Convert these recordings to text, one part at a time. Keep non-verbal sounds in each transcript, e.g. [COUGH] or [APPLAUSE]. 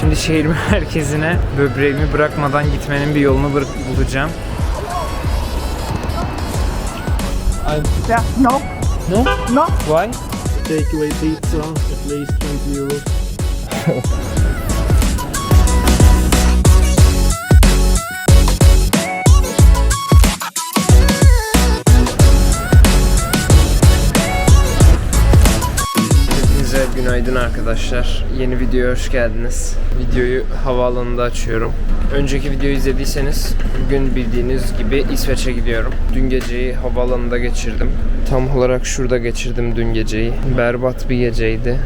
Şimdi şehir [LAUGHS] merkezine böbreğimi bırakmadan gitmenin bir yolunu bulacağım. Yeah, no, No? no. Why? takeaway pizza, at least 20 euros. [LAUGHS] günaydın arkadaşlar. Yeni videoya hoş geldiniz. Videoyu havaalanında açıyorum. Önceki videoyu izlediyseniz bugün bildiğiniz gibi İsveç'e gidiyorum. Dün geceyi havaalanında geçirdim. Tam olarak şurada geçirdim dün geceyi. Berbat bir geceydi.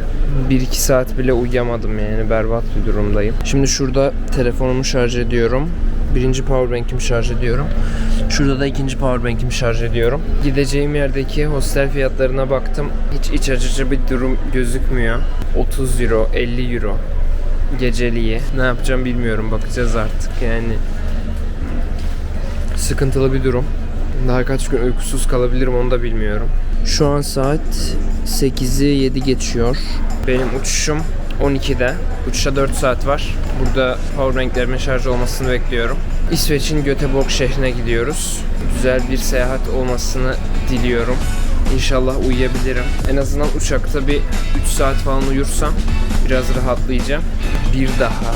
1-2 saat bile uyuyamadım yani berbat bir durumdayım. Şimdi şurada telefonumu şarj ediyorum. Birinci powerbank'imi şarj ediyorum. Şurada da ikinci powerbank'imi şarj ediyorum. Gideceğim yerdeki hostel fiyatlarına baktım. Hiç iç açıcı bir durum gözükmüyor. 30 euro, 50 euro geceliği. Ne yapacağım bilmiyorum. Bakacağız artık yani. Sıkıntılı bir durum. Daha kaç gün uykusuz kalabilirim onu da bilmiyorum. Şu an saat 8'i 7 geçiyor. Benim uçuşum 12'de. Uçuşa 4 saat var. Burada powerbanklerimin şarj olmasını bekliyorum. İsveç'in Göteborg şehrine gidiyoruz. Güzel bir seyahat olmasını diliyorum. İnşallah uyuyabilirim. En azından uçakta bir 3 saat falan uyursam biraz rahatlayacağım. Bir daha,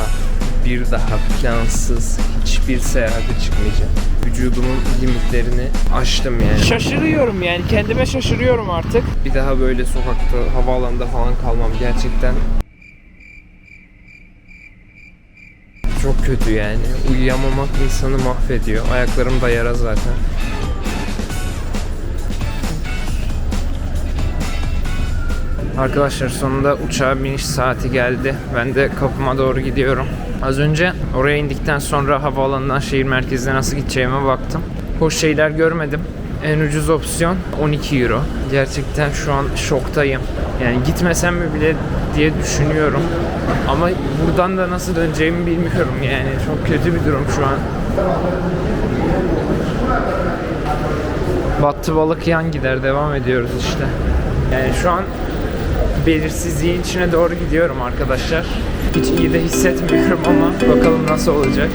bir daha plansız hiçbir seyahate çıkmayacağım. Vücudumun limitlerini aştım yani. Şaşırıyorum yani kendime şaşırıyorum artık. Bir daha böyle sokakta, havaalanında falan kalmam gerçekten çok kötü yani. Uyuyamamak insanı mahvediyor. Ayaklarım da yara zaten. Arkadaşlar sonunda uçağa biniş saati geldi. Ben de kapıma doğru gidiyorum. Az önce oraya indikten sonra havaalanından şehir merkezine nasıl gideceğime baktım. Hoş şeyler görmedim. En ucuz opsiyon 12 euro. Gerçekten şu an şoktayım. Yani gitmesem mi bile diye düşünüyorum. Ama buradan da nasıl döneceğimi bilmiyorum yani. Çok kötü bir durum şu an. Battı balık yan gider. Devam ediyoruz işte. Yani şu an belirsizliğin içine doğru gidiyorum arkadaşlar. Hiç iyi de hissetmiyorum ama bakalım nasıl olacak.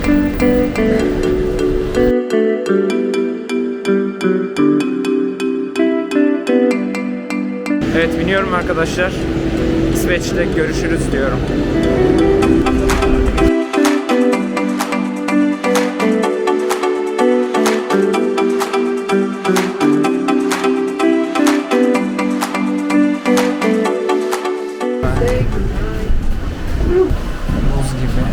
Biniyorum arkadaşlar. İsveç'te görüşürüz diyorum. Buz gibi.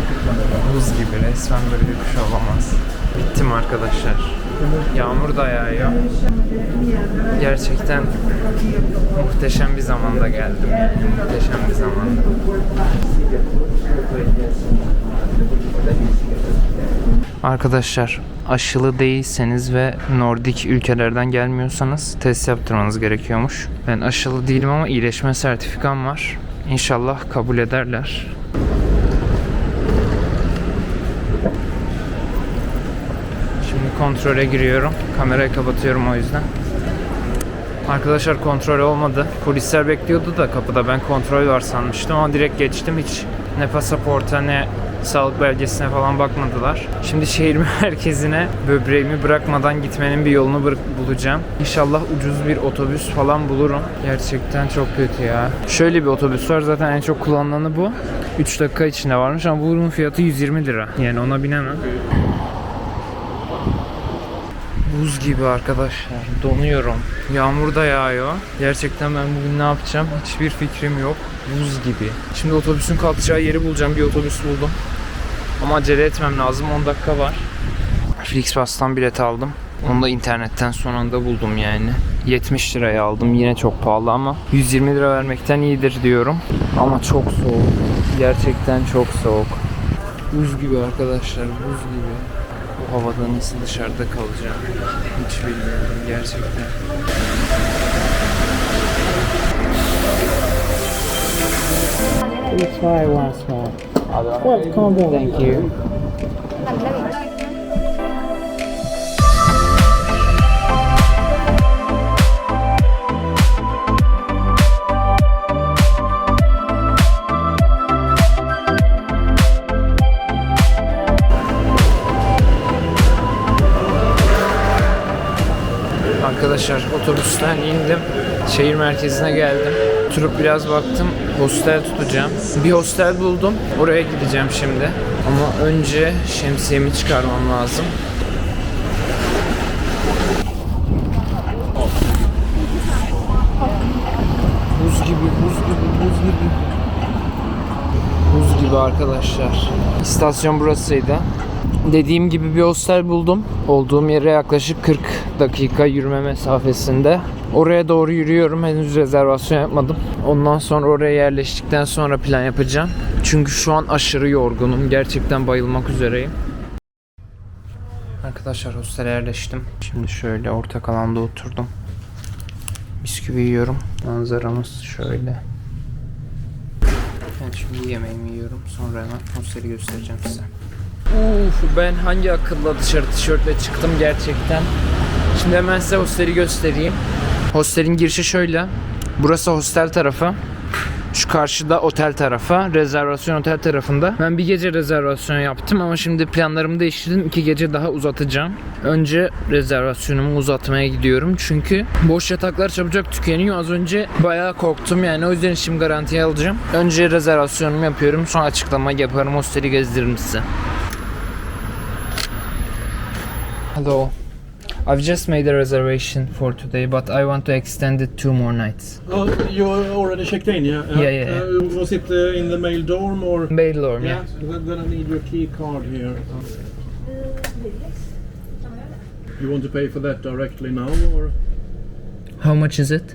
Buz gibi. Resmen böyle bir şey olamaz. Bittim arkadaşlar. Yağmur da yağıyor. Gerçekten muhteşem bir zamanda geldim. Muhteşem bir zamanda. Arkadaşlar aşılı değilseniz ve Nordik ülkelerden gelmiyorsanız test yaptırmanız gerekiyormuş. Ben aşılı değilim ama iyileşme sertifikam var. İnşallah kabul ederler. Şimdi kontrole giriyorum. Kamerayı kapatıyorum o yüzden. Arkadaşlar kontrol olmadı. Polisler bekliyordu da kapıda. Ben kontrol var sanmıştım ama direkt geçtim. Hiç ne pasaporta ne sağlık belgesine falan bakmadılar. Şimdi şehir [LAUGHS] merkezine böbreğimi bırakmadan gitmenin bir yolunu bulacağım. İnşallah ucuz bir otobüs falan bulurum. Gerçekten çok kötü ya. Şöyle bir otobüs var zaten en çok kullanılanı bu. 3 dakika içinde varmış ama bunun fiyatı 120 lira. Yani ona binemem. Buz gibi arkadaşlar. Donuyorum. Yağmur da yağıyor. Gerçekten ben bugün ne yapacağım hiçbir fikrim yok. Buz gibi. Şimdi otobüsün kalkacağı yeri bulacağım. Bir otobüs buldum. Ama acele etmem lazım. 10 dakika var. Flixbus'tan bilet aldım. Onu da internetten son anda buldum yani. 70 liraya aldım. Yine çok pahalı ama 120 lira vermekten iyidir diyorum. Ama çok soğuk. Gerçekten çok soğuk. Buz gibi arkadaşlar. Buz gibi. Bu havada nasıl dışarıda kalacağım hiç bilmiyorum gerçekten. Please try more. Well, calm down. Thank you. Arkadaşlar otobüsten indim. Şehir merkezine geldim. Oturup biraz baktım. Hostel tutacağım. Bir hostel buldum. Oraya gideceğim şimdi. Ama önce şemsiyemi çıkarmam lazım. Buz gibi, buz gibi, buz gibi. Buz gibi arkadaşlar. İstasyon burasıydı. Dediğim gibi bir hostel buldum. Olduğum yere yaklaşık 40 dakika yürüme mesafesinde. Oraya doğru yürüyorum. Henüz rezervasyon yapmadım. Ondan sonra oraya yerleştikten sonra plan yapacağım. Çünkü şu an aşırı yorgunum. Gerçekten bayılmak üzereyim. Arkadaşlar hostele yerleştim. Şimdi şöyle ortak alanda oturdum. Bisküvi yiyorum. Manzaramız şöyle. Ben şimdi yemeğimi yiyorum. Sonra hemen hosteli göstereceğim size. Uf, ben hangi akılla dışarı tişörtle çıktım gerçekten. Şimdi hemen size hosteli göstereyim. Hostelin girişi şöyle. Burası hostel tarafı. Şu karşıda otel tarafı. Rezervasyon otel tarafında. Ben bir gece rezervasyon yaptım ama şimdi planlarımı değiştirdim. İki gece daha uzatacağım. Önce rezervasyonumu uzatmaya gidiyorum. Çünkü boş yataklar çabucak tükeniyor. Az önce bayağı korktum yani. O yüzden şimdi garantiye alacağım. Önce rezervasyonumu yapıyorum. Sonra açıklama yaparım. Hosteli gezdiririm size. Hello. I've just made a reservation for today, but I want to extend it two more nights. Oh, you already checked in, yeah? Yeah, yeah, yeah. Uh, was it uh, in the mail dorm or? Baylor, yeah. Then, then I need your key card here. You want to pay for that directly now or? How much is it?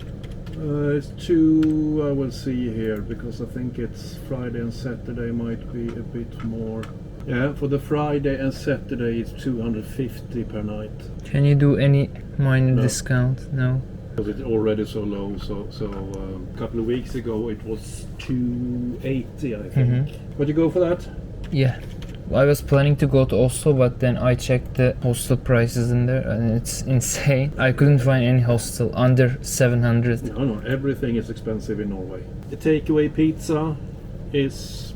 Uh, it's two, I will see here, because I think it's Friday and Saturday might be a bit more. Yeah, for the Friday and Saturday it's 250 per night. Can you do any minor No. discount? No. Because it's already so low, so so um, a couple of weeks ago it was 280 I think. Mhm. But you go for that? Yeah. I was planning to go to Oslo, but then I checked the hostel prices in there, and it's [LAUGHS] insane. I couldn't find any hostel under 700. No, no, everything is expensive in Norway. The takeaway pizza is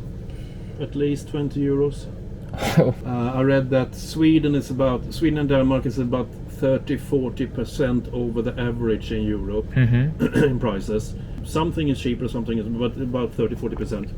at least 20 euros. Uh, I read that Sweden is about Sweden and Denmark is about 30 40 percent over the average in Europe mm-hmm. [CLEARS THROAT] in prices. Something is cheaper, something is but about 30 40 percent.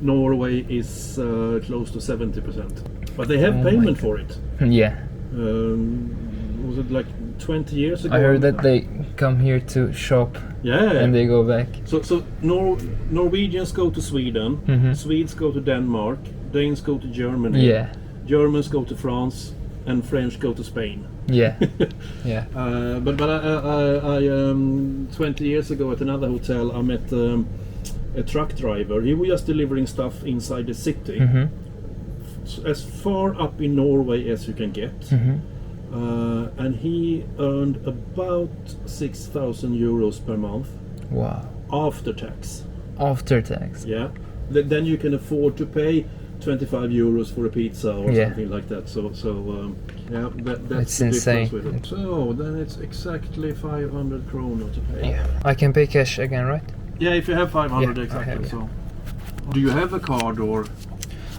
Norway is uh, close to 70 percent, but they have Oh payment for it. [LAUGHS] Yeah. Um, was it like 20 years ago? I heard that they come here to shop Yeah, and they go back. So, so Nor- Norwegians go to Sweden, Mhm. Swedes go to Denmark, Danes go to Germany, Yeah. Germans go to France, and French go to Spain. Yeah. [LAUGHS] Yeah. Uh, but but I, I, I, um, 20 years ago at another hotel, I met um, a truck driver. He was just delivering stuff inside the city, Mm-hmm. as far up in Norway as you can get. Mm-hmm. Uh, and he earned about 6,000 euros per month Wow. after tax. After tax. Yeah. Th- then you can afford to pay 25 euros for a pizza or Yeah. something like that. So, so um, yeah, that, that's It's the insane. difference with it. So then it's exactly 500 kroner to pay. Yeah. I can pay cash again, right? Yeah, if you have 500 Yeah, exactly. have, yeah. So, do you have a card or?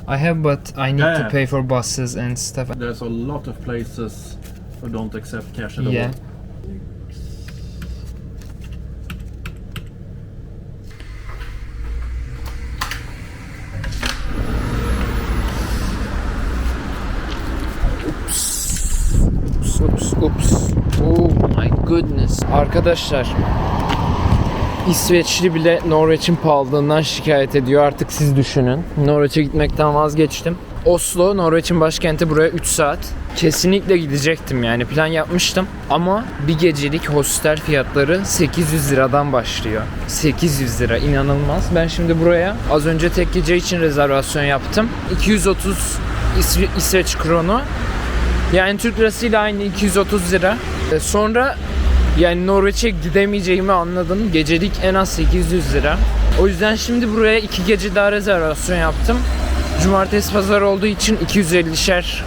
I have, but I need Yeah. to pay for buses and stuff. There's a lot of places who don't accept cash at Yeah. all. Ups, goodness. Arkadaşlar İsveçli bile Norveç'in pahalılığından şikayet ediyor. Artık siz düşünün. Norveç'e gitmekten vazgeçtim. Oslo, Norveç'in başkenti buraya 3 saat. Kesinlikle gidecektim yani plan yapmıştım. Ama bir gecelik hostel fiyatları 800 liradan başlıyor. 800 lira inanılmaz. Ben şimdi buraya az önce tek gece için rezervasyon yaptım. 230 İsve- İsveç kronu yani Türk lirasıyla aynı 230 lira. E, Sonra yani Norveç'e gidemeyeceğimi anladım. Gecelik en az 800 lira. O yüzden şimdi buraya iki gece daha rezervasyon yaptım. Cumartesi pazar olduğu için 250'şer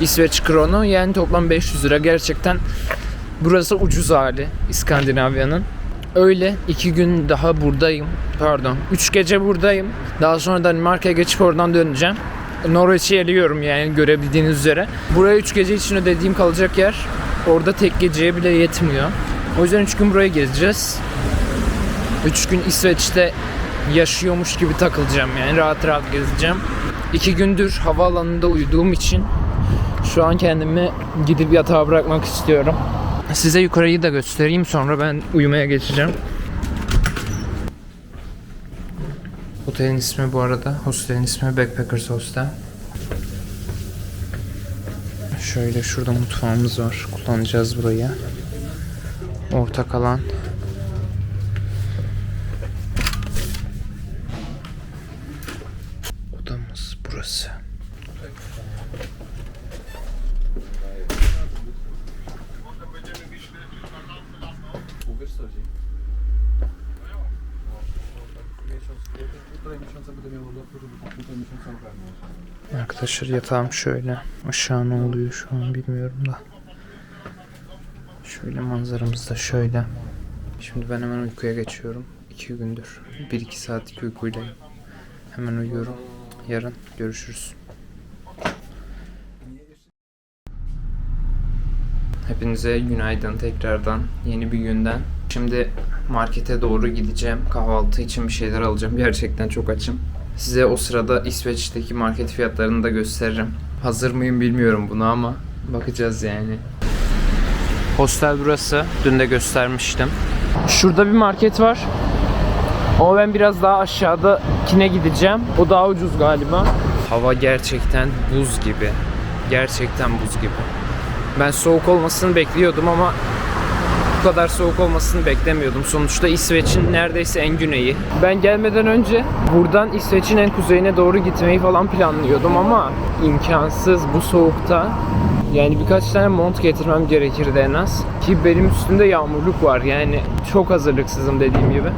İsveç kronu. Yani toplam 500 lira. Gerçekten burası ucuz hali İskandinavya'nın. Öyle iki gün daha buradayım. Pardon. Üç gece buradayım. Daha sonra Danimarka'ya geçip oradan döneceğim. Norveç'i eliyorum yani görebildiğiniz üzere. Buraya 3 gece için ödediğim kalacak yer orada tek geceye bile yetmiyor. O yüzden 3 gün buraya gezeceğiz. 3 gün İsveç'te yaşıyormuş gibi takılacağım yani rahat rahat gezeceğim. 2 gündür havaalanında uyuduğum için şu an kendimi gidip yatağa bırakmak istiyorum. Size yukarıyı da göstereyim sonra ben uyumaya geçeceğim. Otelin ismi bu arada, hostelin ismi Backpackers Hostel. Şöyle şurada mutfağımız var. Kullanacağız burayı. Ortak alan. Odamız burası. Arkadaşlar yatağım şöyle. Aşağı ne oluyor şu an bilmiyorum da. Şöyle manzaramız da şöyle. Şimdi ben hemen uykuya geçiyorum. İki gündür. Bir iki saatlik uykuydayım. Hemen uyuyorum. Yarın görüşürüz. Hepinize günaydın tekrardan. Yeni bir günden. Şimdi markete doğru gideceğim. Kahvaltı için bir şeyler alacağım. Gerçekten çok açım. Size o sırada İsveç'teki market fiyatlarını da gösteririm. Hazır mıyım bilmiyorum bunu ama bakacağız yani. Hostel burası. Dün de göstermiştim. Şurada bir market var. Ama ben biraz daha aşağıdakine gideceğim. O daha ucuz galiba. Hava gerçekten buz gibi. Gerçekten buz gibi. Ben soğuk olmasını bekliyordum ama bu kadar soğuk olmasını beklemiyordum. Sonuçta İsveç'in neredeyse en güneyi. Ben gelmeden önce buradan İsveç'in en kuzeyine doğru gitmeyi falan planlıyordum ama imkansız bu soğukta. Yani birkaç tane mont getirmem gerekirdi en az. Ki benim üstümde yağmurluk var. Yani çok hazırlıksızım dediğim gibi.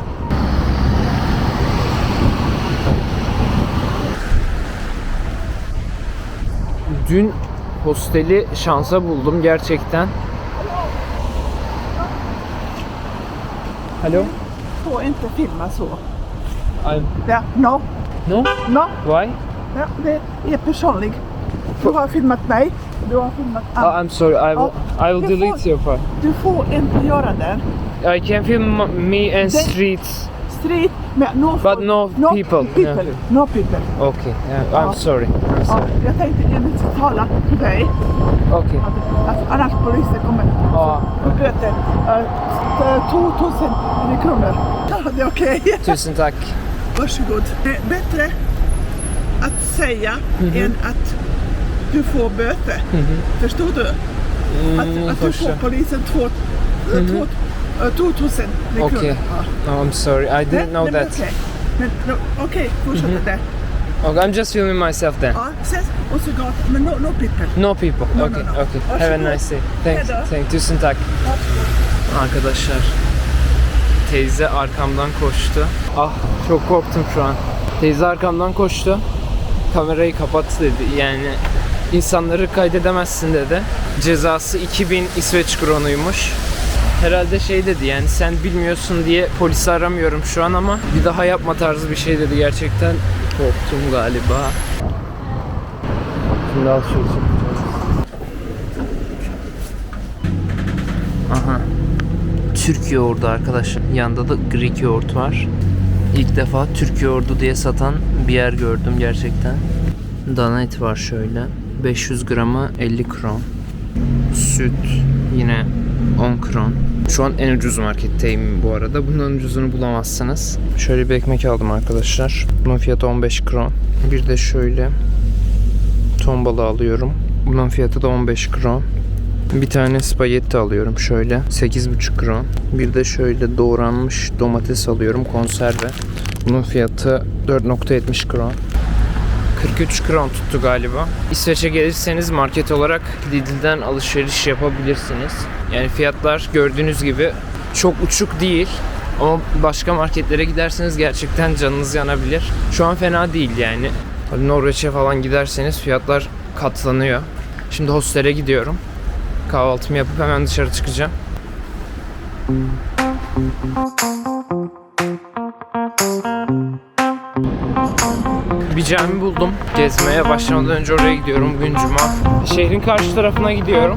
Dün hosteli şansa buldum gerçekten. Alo? Får inte filma så. I'm... Ja, no, No? no. Why? Ja, det är personligt. Du har filmat mig. Du har filmat Oh, andra. I'm sorry, I will, I will delete får- your file. Du får inte göra det. I can film me and streets. Street med no, But no people. people. Yeah. No people. Okay, yeah, I'm Ja. sorry. I'm Ja, sorry. jag tänkte inte tala till dig. Okay. Att, att annars polisen kommer. Ja. Böter. Uh, 2000 kronor. Ja, det är okej. [LAUGHS] Tusen tack. Varsågod. Det är bättre att säga Mhm. än att du får böter. Förstår du? Att, Mm, att du förstår. får polisen två, mm. två, eh, 2000 kronor. Okej. Ja. Oh, I'm sorry, I didn't know men that. Okej, men, no, okej, fortsätt där. Okay, I'm just filming myself then. Ja, ses och så gott. Men no, no people. No people. No, okay, no, no. okay. Have a nice day. Thanks. Hejdå. Thank, tusen tack. Arkadaşlar teyze arkamdan koştu. Ah çok korktum şu an. Teyze arkamdan koştu. Kamerayı kapat dedi. Yani insanları kaydedemezsin dedi. Cezası 2000 İsveç kronuymuş. Herhalde şey dedi yani sen bilmiyorsun diye polisi aramıyorum şu an ama bir daha yapma tarzı bir şey dedi gerçekten. Korktum galiba. Şimdi alışveriş yapacağız. Aha. Türk yoğurdu arkadaşlar. Yanında da Greek yoğurt var. İlk defa Türk yoğurdu diye satan bir yer gördüm gerçekten. Dana eti var şöyle. 500 gramı 50 kron. Süt yine 10 kron. Şu an en ucuz marketteyim bu arada. Bundan ucuzunu bulamazsınız. Şöyle bir ekmek aldım arkadaşlar. Bunun fiyatı 15 kron. Bir de şöyle ton balığı alıyorum. Bunun fiyatı da 15 kron. Bir tane spagetti alıyorum şöyle 8,5 kron. Bir de şöyle doğranmış domates alıyorum konserve. Bunun fiyatı 4.70 kron. 43 kron tuttu galiba. İsveç'e gelirseniz market olarak Lidl'den alışveriş yapabilirsiniz. Yani fiyatlar gördüğünüz gibi çok uçuk değil. Ama başka marketlere giderseniz gerçekten canınız yanabilir. Şu an fena değil yani. Norveç'e falan giderseniz fiyatlar katlanıyor. Şimdi hostele gidiyorum. Kahvaltımı yapıp hemen dışarı çıkacağım. Bir cami buldum. Gezmeye başlamadan önce oraya gidiyorum. Bugün cuma. Şehrin karşı tarafına gidiyorum.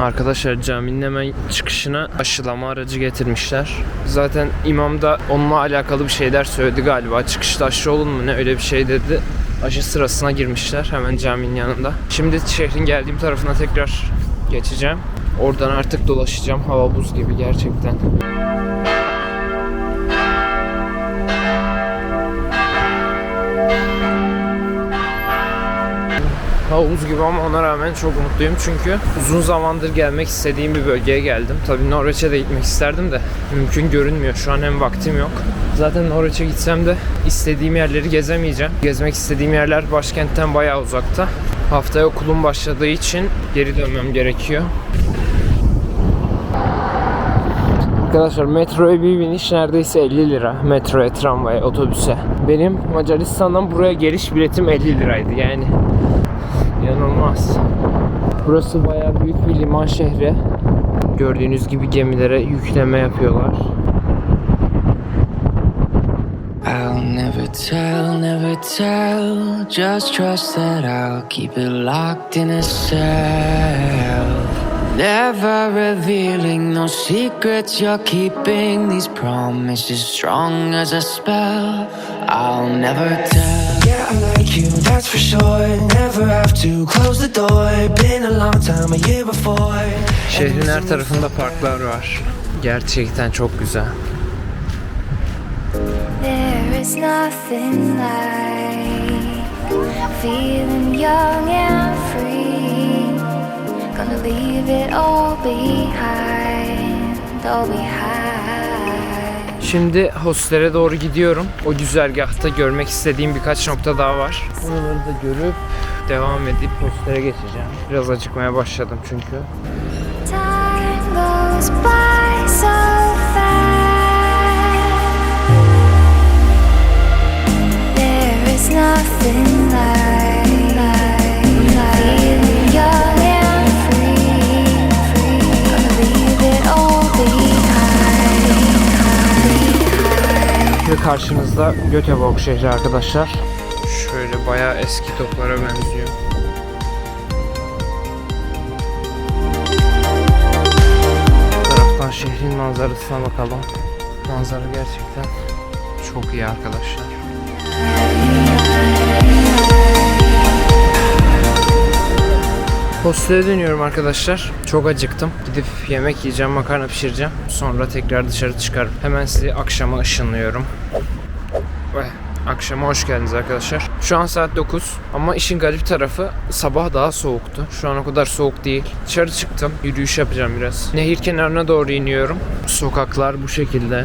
Arkadaşlar caminin hemen çıkışına aşılama aracı getirmişler. Zaten imam da onunla alakalı bir şeyler söyledi galiba. Çıkışta aşı olun mu ne öyle bir şey dedi. Aşı sırasına girmişler hemen caminin yanında. Şimdi şehrin geldiğim tarafına tekrar geçeceğim. Oradan artık dolaşacağım. Hava buz gibi gerçekten. Havuz gibi ama ona rağmen çok mutluyum çünkü uzun zamandır gelmek istediğim bir bölgeye geldim. Tabii Norveç'e de gitmek isterdim de mümkün görünmüyor. Şu an hem vaktim yok. Zaten Norveç'e gitsem de istediğim yerleri gezemeyeceğim. Gezmek istediğim yerler başkentten bayağı uzakta. Haftaya okulum başladığı için geri dönmem gerekiyor. Arkadaşlar metroya bir biniş neredeyse 50 lira. Metroya, tramvaya, otobüse. Benim Macaristan'dan buraya geliş biletim 50 liraydı yani. İnanılmaz. Burası bayağı büyük bir liman şehri. Gördüğünüz gibi gemilere yükleme yapıyorlar. I'll never tell, never tell. Just trust that I'll keep it locked in a cell. Never revealing no secrets you're keeping. These promises strong as a spell. I'll never tell. I like you, that's for sure. Never have to close the door. Been a long time, a year before. Şehrin her tarafında parklar var. Gerçekten çok güzel. There is nothing like feeling young and free. Gonna leave it all behind, all behind. Şimdi hostele doğru gidiyorum. O güzergahta görmek istediğim birkaç nokta daha var. Onları da görüp devam edip hostele geçeceğim. Biraz acıkmaya başladım çünkü. Nothing like, karşınızda Göteborg şehri arkadaşlar. Şöyle bayağı eski toplara benziyor. Bu taraftan şehrin manzarasına bakalım. Manzara gerçekten çok iyi arkadaşlar. Hostele dönüyorum arkadaşlar. Çok acıktım. Gidip yemek yiyeceğim, makarna pişireceğim. Sonra tekrar dışarı çıkarım. Hemen sizi akşama ışınlıyorum. Ve akşama hoş geldiniz arkadaşlar. Şu an saat 9 ama işin garip tarafı sabah daha soğuktu. Şu an o kadar soğuk değil. Dışarı çıktım. Yürüyüş yapacağım biraz. Nehir kenarına doğru iniyorum. Sokaklar bu şekilde.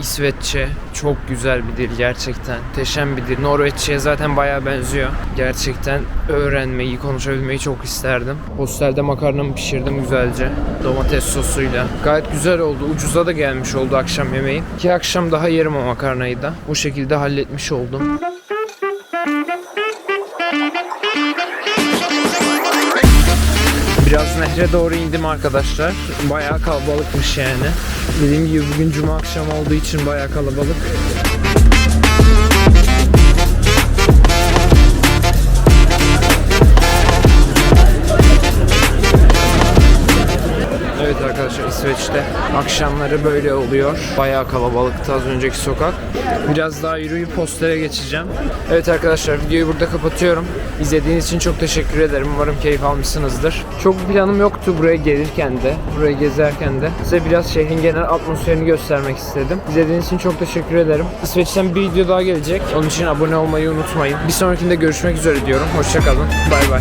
İsveççe çok güzel bir dil gerçekten. Muhteşem bir dil. Norveççe'ye zaten bayağı benziyor. Gerçekten öğrenmeyi, konuşabilmeyi çok isterdim. Hostelde makarnamı pişirdim güzelce. Domates sosuyla. Gayet güzel oldu. Ucuza da gelmiş oldu akşam yemeği. Ki akşam daha yerim o makarnayı da. Bu şekilde halletmiş oldum. Biraz nehre doğru indim arkadaşlar. Bayağı kalabalıkmış yani. Dediğim gibi bugün cuma akşamı olduğu için bayağı kalabalık. İsveç'te Akşamları böyle oluyor. Bayağı kalabalıktı az önceki sokak. Biraz daha yürüyüp hostele geçeceğim. Evet arkadaşlar videoyu burada kapatıyorum. İzlediğiniz için çok teşekkür ederim. Umarım keyif almışsınızdır. Çok planım yoktu buraya gelirken de, buraya gezerken de. Size biraz şehrin genel atmosferini göstermek istedim. İzlediğiniz için çok teşekkür ederim. İsveç'ten bir video daha gelecek. Onun için abone olmayı unutmayın. Bir sonrakinde görüşmek üzere diyorum. Hoşçakalın. Bay bay.